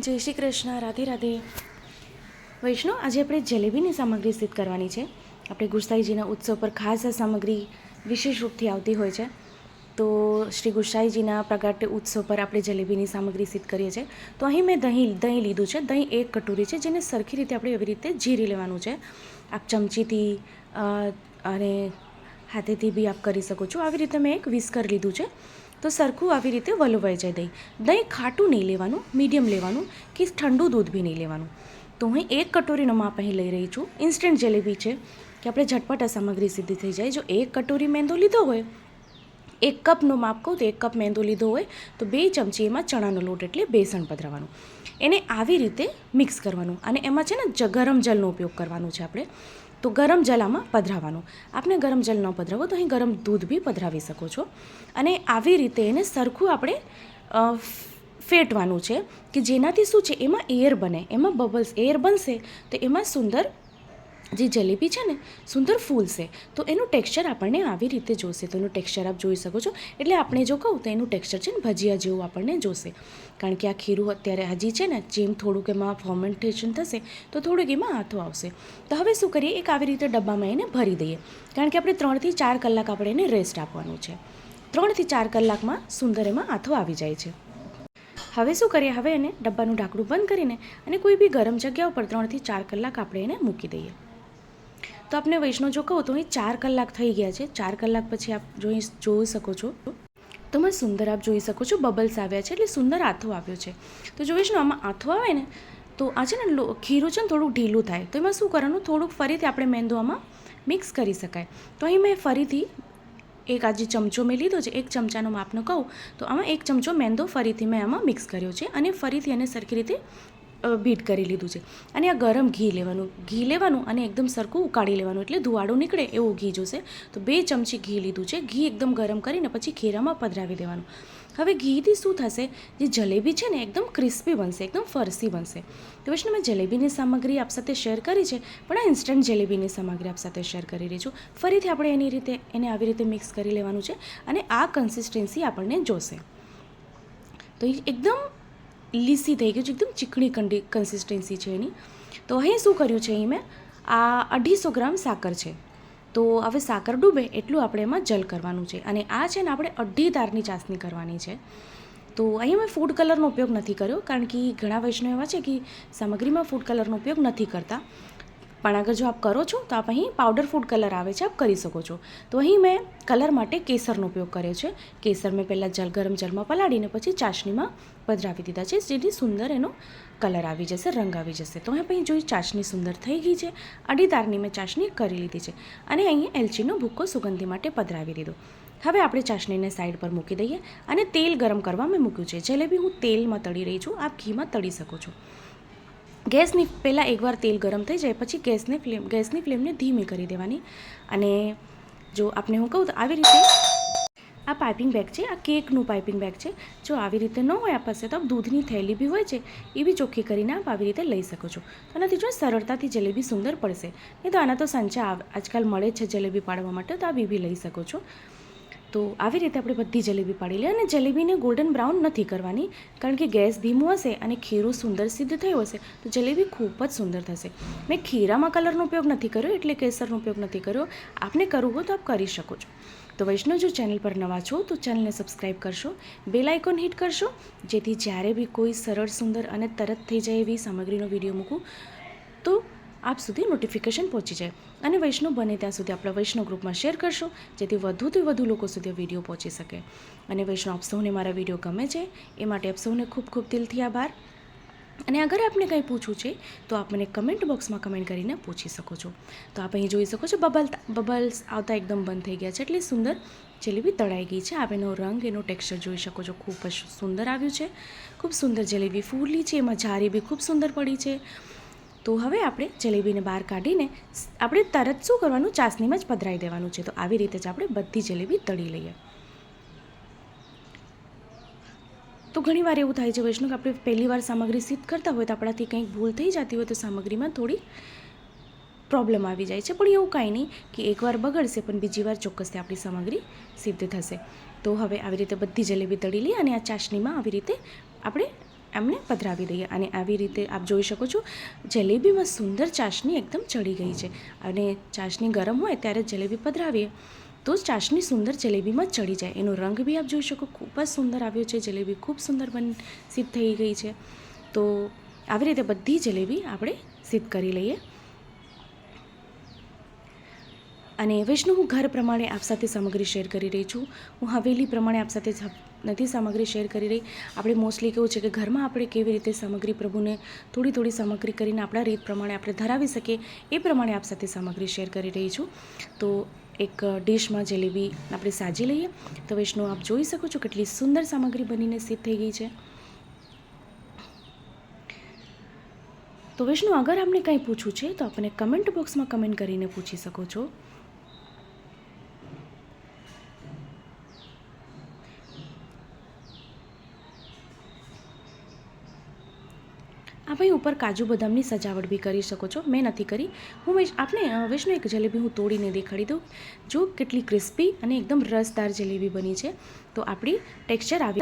જય શ્રી કૃષ્ણ, રાધે રાધે. વૈષ્ણવ, આજે આપણે જલેબીની સામગ્રી સિદ્ધ કરવાની છે. આપણે ગુસાઈજીના ઉત્સવ પર ખાસ આ સામગ્રી વિશેષ રૂપથી આવતી હોય છે. તો શ્રી ગુસાઈજીના પ્રગટ ઉત્સવ પર આપણે જલેબીની સામગ્રી સિદ્ધ કરીએ છીએ. તો અહીં મેં દહીં દહીં લીધું છે. દહીં એક કટોરી છે, જેને સરખી રીતે આપણે એવી રીતે જીરી લેવાનું છે. આપ ચમચીથી અને હાથેથી બી આપ કરી શકો છો. આવી રીતે મેં એક વિસ્કર લીધું છે. તો સરખું આવી રીતે વલવાઈ જાય દહીં. દહીં ખાટું નહીં લેવાનું, મીડિયમ લેવાનું કે ઠંડુ દૂધ બી નહીં લેવાનું. તો હું એક કટોરીનો માપ અહીં લઈ રહી છું. ઇન્સ્ટન્ટ જલેબી છે કે આપણે ઝટપટ આ સામગ્રી સીધી થઈ જાય. જો એક કટોરી મેંદો લીધો હોય એક કપનો માપ કહું તો એક કપ મેંદો લીધો હોય તો બે ચમચી એમાં ચણાનો લોટ એટલે બેસણ પધરાવવાનું એને આવી રીતે મિક્સ કરવાનું અને એમાં છે ને ગરમ જલનો ઉપયોગ કરવાનો છે આપણે. તો ગરમ જલ આમાં પધરાવવાનું આપણે ગરમ જલ ન પધરાવો તો અહીં ગરમ દૂધ બી પધરાવી શકો છો. અને આવી રીતે એને સરખું આપણે ફેટવાનું છે કે જેનાથી શું છે? એમાં એર બને. એમાં બબલ્સ એર બનશે તો એમાં સુંદર જે જલેબી છે ને, સુંદર ફૂલશે તો એનું ટેક્સચર આપણને આવી રીતે જોશે. તો એનું ટેક્સચર આપ જોઈ શકો છો. એટલે આપણે જો કહું, તો એનું ટેક્સચર છે ને ભજીયા જેવું આપણને જોશે. કારણ કે આ ખીરું અત્યારે હજી છે ને, જેમ થોડુંક એમાં ફોર્મેન્ટેશન થશે, તો થોડુંક એમાં હાથો આવશે. તો હવે શું કરીએ? એક આવી રીતે ડબ્બામાં એને ભરી દઈએ. કારણ કે આપણે ત્રણથી ચાર કલાક આપણે એને રેસ્ટ આપવાનું છે. ત્રણથી ચાર કલાકમાં સુંદર એમાં આથો આવી જાય છે. હવે શું કરીએ? હવે એને ડબ્બાનું ઢાંકણું બંધ કરીને અને કોઈ બી ગરમ જગ્યા ઉપર ત્રણથી ચાર કલાક આપણે એને મૂકી દઈએ. તો આપને વૈષ્ણવ જો કહું તો અહીં ચાર કલાક થઈ ગયા છે. ચાર કલાક પછી આપ જોઈ જોઈ શકો છો. તો મેં સુંદર આપ જોઈ શકો છો. બબલ્સ આવ્યા છે એટલે સુંદર આથો આવ્યો છે. તો જો વૈષ્ણવ આમાં આથો આવે ને, તો આ છે ને ખીરું છે ને થોડુંક ઢીલું થાય. તો એમાં શું કરવાનું? થોડુંક ફરીથી આપણે મેંદુ આમાં મિક્સ કરી શકાય. તો અહીં મેં ફરીથી એક આજે ચમચો મેં લીધો છે, એક ચમચાનો માપનો કહું, તો આમાં એક ચમચો મેંદો ફરીથી મેં આમાં મિક્સ કર્યો છે અને ફરીથી એને સરખી રીતે બીટ કરી લીધું છે. અને આ ગરમ ઘી લેવાનું ઘી લેવાનું અને એકદમ સરખું ઉકાળી લેવાનું એટલે ધુવાડો નીકળે એવું ઘી જોશે. તો બે ચમચી ઘી લીધું છે. ઘી એકદમ ગરમ કરીને પછી ખીરામાં પધરાવી દેવાનું. હવે ઘીથી શું થશે? જે જલેબી છે ને, એકદમ ક્રિસ્પી બનશે, એકદમ ફરસી બનશે. તો વૈષ્ણવ, મેં જલેબીની સામગ્રી આપ સાથે શેર કરી છે, પણ આ ઇન્સ્ટન્ટ જલેબીની સામગ્રી આપ સાથે શેર કરી રહી છું. ફરીથી આપણે એની રીતે, એને આવી રીતે મિક્સ કરી લેવાનું છે અને આ કન્સિસ્ટન્સી આપણને જોશે. તો એકદમ લીસી થઈ ગયું છે, એકદમ ચીકણી કંડી કન્સિસ્ટન્સી છે એની. તો અહીં શું કર્યું છે અહીં મેં? આ અઢીસો ગ્રામ સાકર છે. તો હવે સાકર ડૂબે એટલું આપણે એમાં જલ કરવાનું છે. અને આ છે ને આપણે અઢી તારની ચાસણી કરવાની છે. તો અહીં મેં ફૂડ કલરનો ઉપયોગ નથી કર્યો, કારણ કે ઘણા વૈષ્ણવ એવા છે કે સામગ્રીમાં ફૂડ કલરનો ઉપયોગ નથી કરતા. પણ અગર જો આપ કરો છો, તો આપ અહીં પાવડર ફૂડ કલર આવે છે, આપ કરી શકો છો. તો અહીં મેં કલર માટે કેસરનો ઉપયોગ કર્યો છે. કેસર મેં પહેલાં જલ ગરમ જલમાં પલાળીને પછી ચાસણીમાં પધરાવી દીધા છે, જેથી સુંદર એનો કલર આવી જશે, રંગ આવી જશે. તો અહીં જોઈ ચાસણી સુંદર થઈ ગઈ છે. અડીદારની મેં ચાસણી કરી લીધી છે અને અહીં એલચીનો ભૂક્કો સુગંધી માટે પધરાવી દીધો. હવે આપણે ચાસણીને સાઈડ પર મૂકી દઈએ અને તેલ ગરમ કરવા મેં મૂક્યું છે. જલેબી હું તેલમાં તળી રહી છું, આપ ઘીમાં તળી શકો છો. ગેસની, પહેલાં એકવાર તેલ ગરમ થઈ જાય, પછી ગેસને ફ્લેમ, ગેસની ફ્લેમને ધીમી કરી દેવાની. અને જો આપને હું કહું તો આવી રીતે આ પાઇપિંગ બેગ છે, આ કેકનું પાઇપિંગ બેગ છે, જો આવી રીતે ન હોય આ પાસે તો દૂધની થેલી બી હોય છે, એ બી ચોખ્ખી કરીને આપ આવી રીતે લઈ શકો છો. તો આનાથી જો સરળતાથી જલેબી સુંદર પડશે. નહીં તો આના તો સંચા આજકાલ મળે છે જલેબી પાડવા માટે, તો આ બી લઈ શકો છો. તો આવી રીતે આપણે બધી જલેબી પાડી લઈએ અને જલેબીને ગોલ્ડન બ્રાઉન નથી કરવાની, કારણ કે ગેસ ધીમું હશે અને ખીરું સુંદર સિદ્ધ થયું હશે. તો જલેબી ખૂબ જ સુંદર થશે. મેં ખીરામાં કલરનો ઉપયોગ નથી કર્યો, એટલે કેસરનો ઉપયોગ નથી કર્યો. આપને કરવું હોય તો આપ કરી શકો છો. તો વૈષ્ણવ, જો ચેનલ પર નવા છો, તો ચેનલને સબસ્ક્રાઈબ કરશો બેલ આઇકોન હિટ કરશો, જેથી જ્યારે બી કોઈ સરળ, સુંદર અને તરત થઈ જાય એવી સામગ્રીનો વીડિયો મૂકું, તો આપ સુધી નોટિફિકેશન પહોંચી જાય. અને વૈષ્ણવ બને ત્યાં સુધી આપણા વૈષ્ણવ ગ્રુપમાં શેર કરશો, જેથી વધુથી વધુ લોકો સુધી વીડિયો પહોંચી શકે. અને વૈષ્ણવ આપ સૌને મારા વીડિયો ગમે છે, એ માટે આપ સૌને ખૂબ ખૂબ દિલથી આભાર. અને અગર આપને કંઈ પૂછવું છે, તો આપ મને કમેન્ટ બોક્સમાં કમેન્ટ કરીને પૂછી શકો છો. તો આપ અહીં જોઈ શકો છો બબલ બબલ્સ આવતા એકદમ બંધ થઈ ગયા છે, એટલે સુંદર જલેબી તળાઈ ગઈ છે. આપ એનો રંગ, એનો ટેક્સચર જોઈ શકો છો, ખૂબ જ સુંદર આવ્યું છે. ખૂબ સુંદર જલેબી ફૂલી છે, એમાં જારી બી ખૂબ સુંદર પડી છે. તો હવે આપણે જલેબીને બહાર કાઢીને આપણે તરત શું કરવાનું? ચાસણીમાં જ પધરાવી દેવાનું છે. તો આવી રીતે જ આપણે બધી જલેબી તળી લઈએ. તો ઘણીવાર એવું થાય છે વૈષ્ણવ કે આપણે પહેલી વાર સામગ્રી સિદ્ધ કરતા હોય તો આપણાથી કંઈક ભૂલ થઈ જતી હોય તો સામગ્રીમાં થોડી પ્રોબ્લેમ આવી જાય છે. પણ એવું કાંઈ નહીં કે એકવાર બગડશે પણ બીજી વાર ચોક્કસથી આપણી સામગ્રી સિદ્ધ થશે. તો હવે આવી રીતે બધી જલેબી તળી લઈએ અને આ ચાસણીમાં આવી રીતે આપણે એમને પધરાવી દઈએ. અને આવી રીતે આપ જોઈ શકો છો, જલેબીમાં સુંદર ચાશની એકદમ ચડી ગઈ છે. અને ચાશની ગરમ હોય ત્યારે જલેબી પધરાવીએ, તો ચાસણી સુંદર જલેબીમાં ચડી જાય. એનો રંગ બી આપ જોઈ શકો, ખૂબ જ સુંદર આવ્યો છે. જલેબી ખૂબ સુંદર બન, સિદ્ધ થઈ ગઈ છે. તો આવી રીતે બધી જલેબી આપણે સિદ્ધ કરી લઈએ. અને વૈષ્ણુ હું ઘર પ્રમાણે આપ સાથે સામગ્રી શેર કરી રહી છું. હું હવેલી પ્રમાણે આપ સાથે નથી સામગ્રી શેર કરી રહી. આપણે મોસ્ટલી કેવું છે કે ઘરમાં આપણે કેવી રીતે સામગ્રી પ્રભુને થોડી થોડી સામગ્રી કરીને આપણા રીત પ્રમાણે આપણે ધરાવી શકીએ, એ પ્રમાણે આપ સાથે સામગ્રી શેર કરી રહી છું. તો એક ડીશમાં જલેબી આપણે સાજી લઈએ. તો વૈષ્ણુ, આપ જોઈ શકો છો કેટલી સુંદર સામગ્રી બનીને સિદ્ધ થઈ ગઈ છે. તો વૈષ્ણવ અગર આપને કંઈ પૂછવું છે તો આપણે કમેન્ટ બોક્સમાં કમેન્ટ કરીને પૂછી શકો છો. ભાઈ ઉપર કાજુ બદામની સજાવટ બી કરી શકો છો. મેં નથી કરી. હું આપને અ, વૈષ્ણુ એક જલેબી હું તોડીને દેખાડી દઉં. જો કેટલી ક્રિસ્પી અને એકદમ રસદાર જલેબી બની છે તો આપણી ટેક્સચર આવી